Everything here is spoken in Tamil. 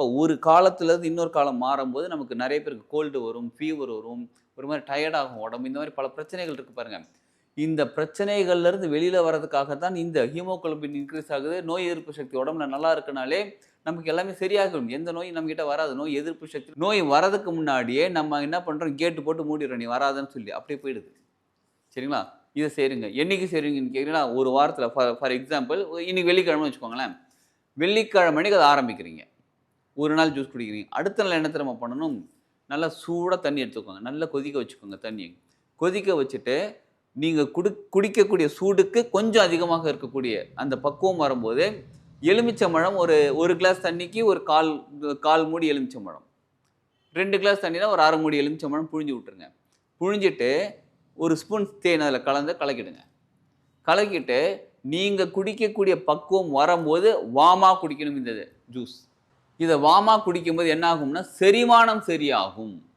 அப்போ ஒரு காலத்துலேருந்து இன்னொரு காலம் மாறும்போது நமக்கு நிறைய பேருக்கு கோல்டு வரும் ஃபீவர் வரும் ஒரு மாதிரி டயர்டாகும் ஆகும் உடம்பு. இந்த மாதிரி பல பிரச்சனைகள் இருக்குது பாருங்கள் இந்த பிரச்சனைகள்லேருந்து வெளியில் வெளியில வர்றதுக்காக தான் இந்த ஹீமோகுளோபின் இன்க்ரீஸ் ஆகுது. நோய் எதிர்ப்பு சக்தி உடம்புல நல்லா இருக்குனாலே நமக்கு எல்லாமே சரியாகும் எந்த நோயும் நம்மக்கிட்ட வராது. நோய் எதிர்ப்பு சக்தி நோய் வரதுக்கு முன்னாடியே நம்ம என்ன பண்ணுறோம் கேட்டு போட்டு மூடிடுறோம். நீ வராதுன்னு சொல்லி அப்படியே போயிடுது. சரிங்களா? இதை செய்யுங்க என்னைக்கு செய்றீங்கன்னு கேட்குறீங்கன்னா ஒரு வாரத்தில். ஃபார் ஃபார் எக்ஸாம்பிள் இன்னைக்கு வெள்ளிக்கிழமை வச்சுக்கோங்களேன். வெள்ளிக்கிழமை அன்னைக்கு அதை ஆரம்பிக்கிறீங்க. ஒரு நாள் ஜூஸ் குடிக்கிறீங்க. அடுத்த நாள் என்ன தெரியுமா பண்ணணும்? நல்லா சூடாக தண்ணி எடுத்துக்கோங்க. நல்லா கொதிக்க வச்சுக்கோங்க தண்ணி கொதிக்க வச்சுட்டு நீங்கள் குடி குடிக்கக்கூடிய சூடுக்கு கொஞ்சம் அதிகமாக இருக்கக்கூடிய அந்த பக்குவம் வரும்போது எலுமிச்சம்பழம் ஒரு ஒரு கிளாஸ் தண்ணிக்கு ஒரு கால் கால் மூடி எலுமிச்சம்பழம் ரெண்டு கிளாஸ் தண்ணினா ஒரு அரை மூடி எலுமிச்சம்பழம் புழிஞ்சு விட்டுருங்க. புழிஞ்சிட்டு ஒரு ஸ்பூன் தேன் அதில் கலந்து கலக்கிடுங்க. கலக்கிட்டு நீங்கள் குடிக்கக்கூடிய பக்குவம் வரும்போது வாமா குடிக்கணும் இந்த ஜூஸ் இதை வாமா குடிக்கும்போது என்ன ஆகும்னா செரிமானம் சரியாகும்.